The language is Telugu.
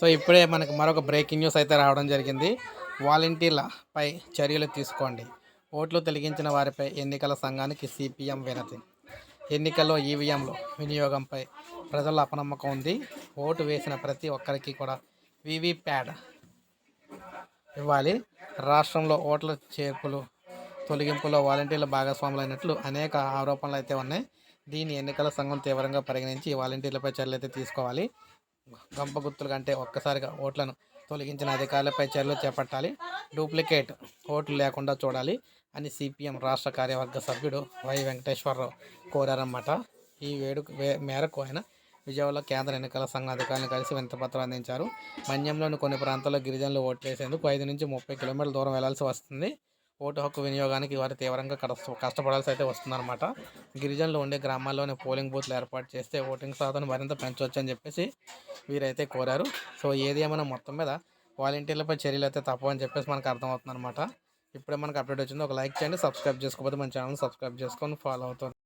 సో ఇప్పుడే మనకు మరొక బ్రేకింగ్ న్యూస్ అయితే రావడం జరిగింది. వాలంటీర్లపై చర్యలు తీసుకోండి. ఓట్లు తొలగించిన వారిపై ఎన్నికల సంఘానికి సిపిఎం వినతి. ఎన్నికల్లో ఈవీఎంలు వినియోగంపై ప్రజల్లో అపనమ్మకం ఉంది. ఓటు వేసిన ప్రతి ఒక్కరికి కూడా వివిప్యాడ్ ఇవ్వాలి. రాష్ట్రంలో ఓట్ల చేర్పులు తొలగింపులో వాలంటీర్ల భాగస్వాములు అయినట్లు అనేక ఆరోపణలు అయితే ఉన్నాయి. దీన్ని ఎన్నికల సంఘం తీవ్రంగా పరిగణించి వాలంటీర్లపై చర్యలు అయితే తీసుకోవాలి. గంప గుర్తులు కంటే ఒక్కసారిగా ఓట్లను తొలగించిన అధికారులపై చర్యలు చేపట్టాలి. డూప్లికేట్ ఓట్లు లేకుండా చూడాలి అని సిపిఎం రాష్ట్ర కార్యవర్గ సభ్యుడు వై వెంకటేశ్వరరావు కోరారన్నమాట. ఈ వేడుక వే- మేరకు ఆయన విజయవాడలో కేంద్ర ఎన్నికల సంఘం అధికారులను కలిసి వింతపత్రం అందించారు. మన్యంలోని కొన్ని ప్రాంతాల్లో గిరిజనులు ఓట్లు వేసేందుకు ఐదు నుంచి ముప్పై కిలోమీటర్ల దూరం వెళ్ళాల్సి వస్తుంది. ఓటు హక్కు వినియోగానికి వారు తీవ్రంగా కష్ట కష్టపడాల్సి అయితే వస్తుందన్నమాట. గిరిజనులు ఉండే గ్రామాల్లోనే పోలింగ్ బూత్లు ఏర్పాటు చేస్తే ఓటింగ్ శాతం మరింత పెంచవచ్చు అని చెప్పేసి వీరైతే కోరారు. సో ఏది ఏమైనా మొత్తం మీద వాలంటీర్లపై చర్యలు అయితే తప్పవని చెప్పేసి మనకు అర్థమవుతుంది అనమాట ఇప్పుడే మనకు అప్డేట్ వచ్చింది. ఒక లైక్ చేయండి సబ్స్క్రైబ్ చేసుకోకపోతే మన ఛానల్ సబ్స్క్రైబ్ చేసుకొని ఫాలో అవుతుంది